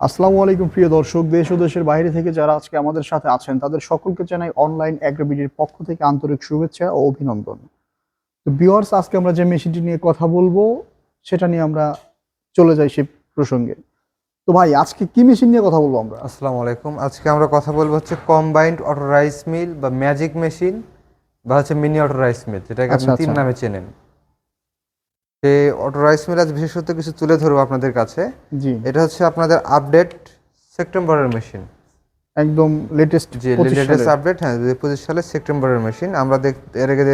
আসসালামু আলাইকুম প্রিয় দর্শক। দেশ ও দেশের বাইরে থেকে যারা আজকে আমাদের সাথে আছেন তাদের সকলকে জানাই অনলাইন অ্যাগ্রোবিডির পক্ষ থেকে আন্তরিক শুভেচ্ছা ও অভিনন্দন। তো বিয়ার্স আজকে আমরা যে মেশিনটি নিয়ে কথা বলব সেটা নিয়ে আমরা চলে যাই সেই প্রসঙ্গে। তো ভাই আজকে কি মেশিন নিয়ে কথা বলব আমরা? আসসালামু আলাইকুম। আজকে আমরা কথা বলব হচ্ছে কম্বাইন্ড অটো রাইস মিল বা ম্যাজিক মেশিন বা হচ্ছে মিনি অটো রাইস মিল যেটাকে আপনি আচ্ছা, তিন আচ্ছা। নামে চেনেন। সেই অটো রাইস মিল আজ বিশেষত কিছু তুলে ধরবো আপনাদের কাছে। জি। এটা হচ্ছে আপনাদের আপডেট সেপ্টেম্বরের মেশিন। একদম লেটেস্ট যে লেটেস্ট আপডেট হ্যাঁ দুই পঁচিশ সালের সেপ্টেম্বরের মেশিন। আমরা দেখ এর আগে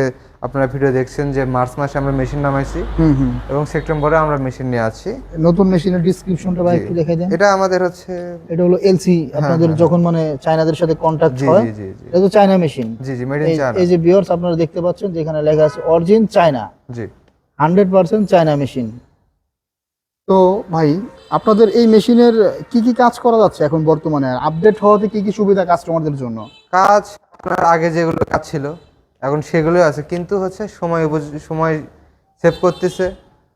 আপনারা ভিডিও দেখছেন যে মার্চ মাসে আমরা মেশিন নামাইছি হুম হুম। এবং সেপ্টেম্বরে আমরা মেশিন নিয়ে আছি। নতুন মেশিনের ডিসক্রিপশনটা ভাই। একটু দেখাই দেন। এটা আমাদের হচ্ছে এটা হলো এলসি আপনাদের হ্যাঁ। যখন মানে চায়নাদের সাথে কন্ট্যাক্ট হয় জি জি জি। এটা তো চায়না মেশিন জি জি মেড ইন চায়না এই যে বিয়ার্স আপনারা দেখতে পাচ্ছেন যেখানে লেখা আছে অরিজিন চায়না জি। Hundred percent China machine. তো ভাই আপনাদের এই মেশিনের কি কি কাজ করা যাচ্ছে এখন বর্তমানে? আপডেট হওয়াতে কি কি সুবিধা কাস্টমারদের জন্য? কাজ আপনার আগে যেগুলো কাজ ছিল এখন সেগুলো আছে। কিন্তু হচ্ছে সময় সময় সেভ করতেছে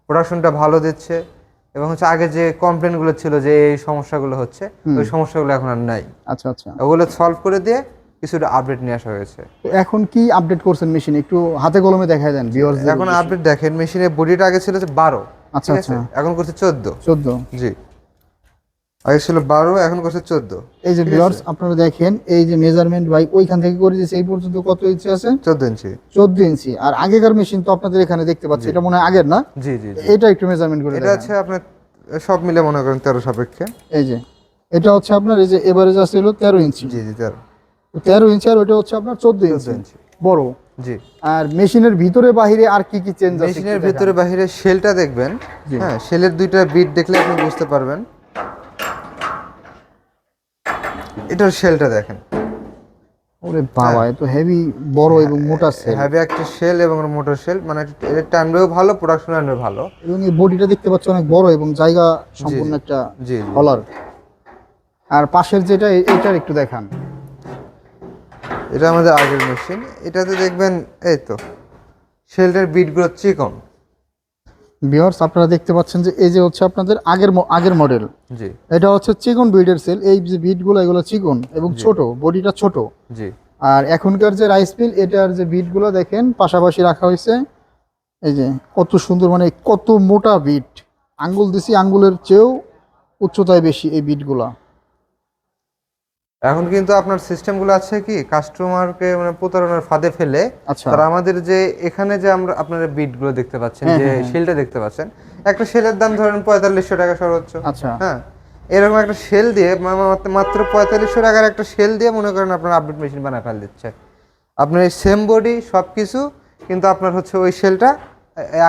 প্রোডাকশনটা ভালো দিচ্ছে এবং হচ্ছে আগে যে কমপ্লেনগুলো ছিল যে এই সমস্যাগুলো হচ্ছে ওই সমস্যাগুলো এখন আর নাই। আচ্ছা আচ্ছা। ওগুলো সলভ করে দিয়ে কিছুটা আপডেট নিয়ে আসা হয়েছে। তো এখন কি আপডেট করছেন মেশিন একটু হাতে কলমে দেখায় দেন ভিউয়ার্স এখন আপডেট দেখেন মেশিনের বডিটা আগে ছিল যে বারো আচ্ছা আচ্ছা। এখন করছে চোদ্দ। চোদ্দ। জি। আগে ছিল বারো এখন করছে চোদ্দ। এই যে ভিউয়ার্স আপনারা দেখেন এই যে মেজারমেন্ট ভাই ওইখান থেকে করে দিয়েছে এই পর্যন্ত কত ইঞ্চি আছে? চোদ্দ ইঞ্চি চোদ্দ ইঞ্চি আর আগেকার মেশিন তো আপনাদের এখানে দেখতে পাচ্ছি এটা মনে হয় আগের না? জি জি এটা একটু মেজারমেন্ট করে এটা। হচ্ছে আপনার সব মিলে মনে করেন তেরো সাপেক্ষে। এই যে এটা হচ্ছে আপনার এই যে এভারেজ আছে হলো তেরো ইঞ্চি জি জি তেরো। তেরো ইঞ্চি আর ওইটা হচ্ছে আপনার চোদ্দ ইঞ্চি বড়। জি। আর মেশিনের ভিতরে বাহিরে আর কি কি চেঞ্জ আছে মেশিনের ভিতরে বাহিরে শেলটা দেখবেন। হ্যাঁ শেলের দুইটা বিট দেখলে আপনি বুঝতে পারবেন। এটার শেলটা দেখেন। ওরে বাবা এত হেভি বড় এবং মোটা সেল হেভি একটা শেল এবং মোটর শেল মানে এটা টানবেও ভালো প্রোডাকশন আনবেও ভালো। এবং এই বডিটা দেখতে পাচ্ছি অনেক বড় এবং জায়গা সম্পূর্ণ একটা হলার আর পাশের যেটা এ- এইটার একটু দেখান। এটা আমাদের আগের মেশিন এটাতে দেখবেন এই তো শেলটার বিটগুলো চিকন। ভিউয়ার্স আপনারা দেখতে পাচ্ছেন যে এই যে হচ্ছে আপনাদের আগের আগের মডেল জি। এটা হচ্ছে চিকন বিল্ডের সেল এই যে বিটগুলো এগুলো চিকন এবং ছোট বডিটা ছোট। জি। আর এখনকার যে রাইস মিল এটার যে বিটগুলো দেখেন পাশাপাশি রাখা হয়েছে। এই যে কত সুন্দর মানে কত মোটা বিট আঙ্গুল দিছি আঙ্গুলের চেয়েও উচ্চতায় বেশি এই বিটগুলা এখন কিন্তু আপনার সিস্টেমগুলো আছে কি কাস্টমারকে মানে প্রতারণার ফাঁদে ফেলে আচ্ছা। তারা আমাদের যে এখানে যে আমরা আপনারা বিটগুলো দেখতে পাচ্ছেন হ্যাঁ, যে হ্যাঁ, হ্যাঁ। শেলটা দেখতে পাচ্ছেন একটা শেলের দাম ধরেন পঁয়তাল্লিশশো টাকা সর্বোচ্চ। আচ্ছা। হ্যাঁ এরকম একটা শেল দিয়ে মাত্র পঁয়তাল্লিশশো টাকার একটা শেল দিয়ে মনে করেন আপনার আপডেট মেশিন বানায় ফেল দিচ্ছে। আপনার এই সেম বডি সব কিছু কিন্তু আপনার হচ্ছে ওই শেলটা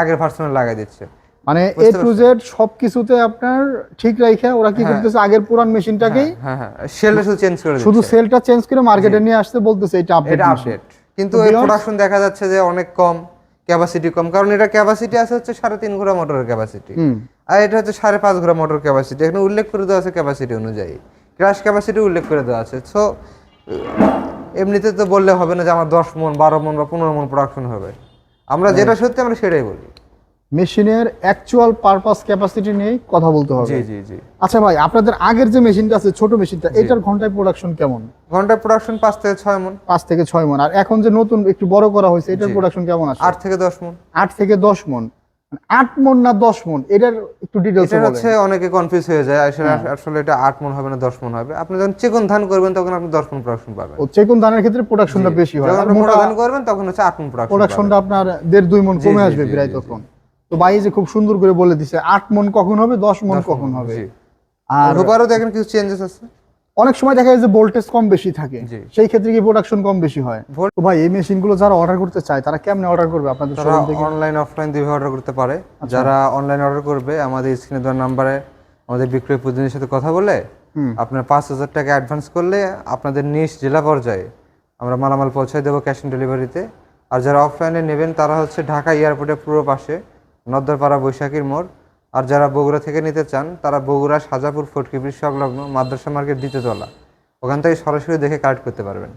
আগের ভার্সনে লাগাই দিচ্ছে। মানে এ টু জেড সবকিছুতে আপনার ঠিক রাইখা ওরা কি করতেছে? আগের পুরান মেশিনটাকেই হ্যাঁ হ্যাঁ শেলটা শুধু চেঞ্জ করে শুধু সেলটা চেঞ্জ করে মার্কেটে নিয়ে আসতে বলতেছে এটা আপডেট আপডেট কিন্তু এর প্রোডাকশন দেখা যাচ্ছে যে অনেক কম ক্যাপাসিটি কম। কারণ এটা ক্যাপাসিটি আছে হচ্ছে সাড়ে তিন ঘোড়া মোটরের ক্যাপাসিটি আর এটা হচ্ছে সাড়ে পাঁচ ঘোড়া মোটর ক্যাপাসিটি এখানে উল্লেখ করে দেওয়া আছে ক্যাপাসিটি অনুযায়ী। ক্রাশ ক্যাপাসিটি উল্লেখ করে দেওয়া আছে। সো এমনিতে তো বললে হবে না যে আমার দশ মন বারো মন বা পনেরো মন প্রোডাকশন হবে। আমরা যেটা সত্যি আমরা সেটাই বলি। মেশিনের অ্যাকচুয়াল পারপাস ক্যাপাসিটি নিয়ে কথা বলতে হবে। জি জি জি। আচ্ছা ভাই আপনাদের আগের যে মেশিনটা আছে ছোট মেশিনটা এটার ঘন্টায় প্রোডাকশন কেমন? ঘন্টায় প্রোডাকশন পাঁচ থেকে ছয় মন। পাঁচ থেকে ছয় মন। আর এখন যে নতুন একটু বড় করা হয়েছে এটার প্রোডাকশন কেমন আছে? আট থেকে দশ মন। আট থেকে দশ মন। মানে আট মন না দশ মন? এটার একটু ডিটেলস এটা হচ্ছে অনেকে কনফিউজ হয়ে যায় আসলে আসলে এটা আট মন হবে না দশ মন হবে। আপনি যখন চিকন ধান করবেন তখন আপনি দশ মন প্রোডাকশন পাবেন। ও চেকুন ধানের ক্ষেত্রে প্রোডাকশনটা বেশি হয়। যখন আর মোটা ধান করবেন তখন হচ্ছে আট মন প্রোডাকশন প্রোডাকশনটা আপনার দেড় দুই মন কমে আসবে প্রায় তখন। তো ভাই যে খুব সুন্দর করে বলে দিছে আট মন কখন হবে দশ মন কখন হবে? আর রোবারও দেখেন কিছু চেঞ্জেস আছে? অনেক সময় দেখা যায় যে ভোল্টেজ কম বেশি থাকে। সেই ক্ষেত্রে কি প্রোডাকশন কম বেশি হয়? তো ভাই এই মেশিনগুলো যারা অর্ডার করতে চায় তারা কেমনে অর্ডার করবে আপনাদের শোরুম থেকে? অনলাইন অফলাইন দুইভাবে অর্ডার করতে পারে। আচ্ছা। যারা অনলাইন অর্ডার করবে আমাদের স্ক্রিনে দেওয়ার নাম্বারে আমাদের বিক্রয় প্রতিনিধির সাথে কথা বলে আপনার পাঁচ হাজার টাকা অ্যাডভান্স করলে আপনাদের নিজ জেলা পর্যায়ে আমরা মালামাল পৌঁছায় দেবো ক্যাশ অন ডেলিভারিতে আর যারা অফলাইনে নেবেন তারা হচ্ছে ঢাকা এয়ারপোর্টের পুরো পাশে নদ্দরপাড়া বৈশাখীর মোড়। আর যারা বগুড়া থেকে নিতে চান তারা বগুড়া সাজাপুর ফটকিবির সংলগ্ন মাদ্রাসা মার্কেট দ্বিতীয়তলা ওখান থেকে সরাসরি দেখে কালেক্ট করতে পারবেন।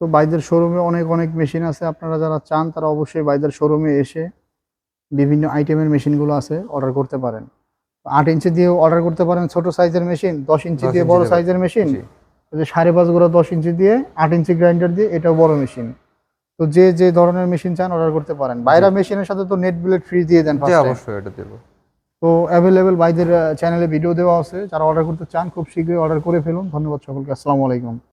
তো বাইদের শোরুমে অনেক অনেক মেশিন আছে। আপনারা যারা চান তারা অবশ্যই বাইদের শোরুমে এসে বিভিন্ন আইটেমের মেশিনগুলো আছে অর্ডার করতে পারেন। আট ইঞ্চি দিয়ে অর্ডার করতে পারেন ছোট সাইজের মেশিন দশ ইঞ্চি দিয়ে বড় সাইজের মেশিন। সাড়ে পাঁচ গোড়া দশ ইঞ্চি দিয়ে আট ইঞ্চি গ্রাইন্ডার দিয়ে এটাও বড় মেশিন। তো যে যে ধরনের মেশিন চান অর্ডার করতে পারেন। বাইরা মেশিনের সাথে তো নেট বিলেট ফ্রি দিয়ে দেন অবশ্যই এটা দেবো। তো অ্যাভেলেবেল বাইদের চ্যানেলে ভিডিও দেওয়া আছে। যারা অর্ডার করতে চান খুব শীঘ্রই অর্ডার করে ফেলুন। ধন্যবাদ সকলকে। আসসালামু আলাইকুম।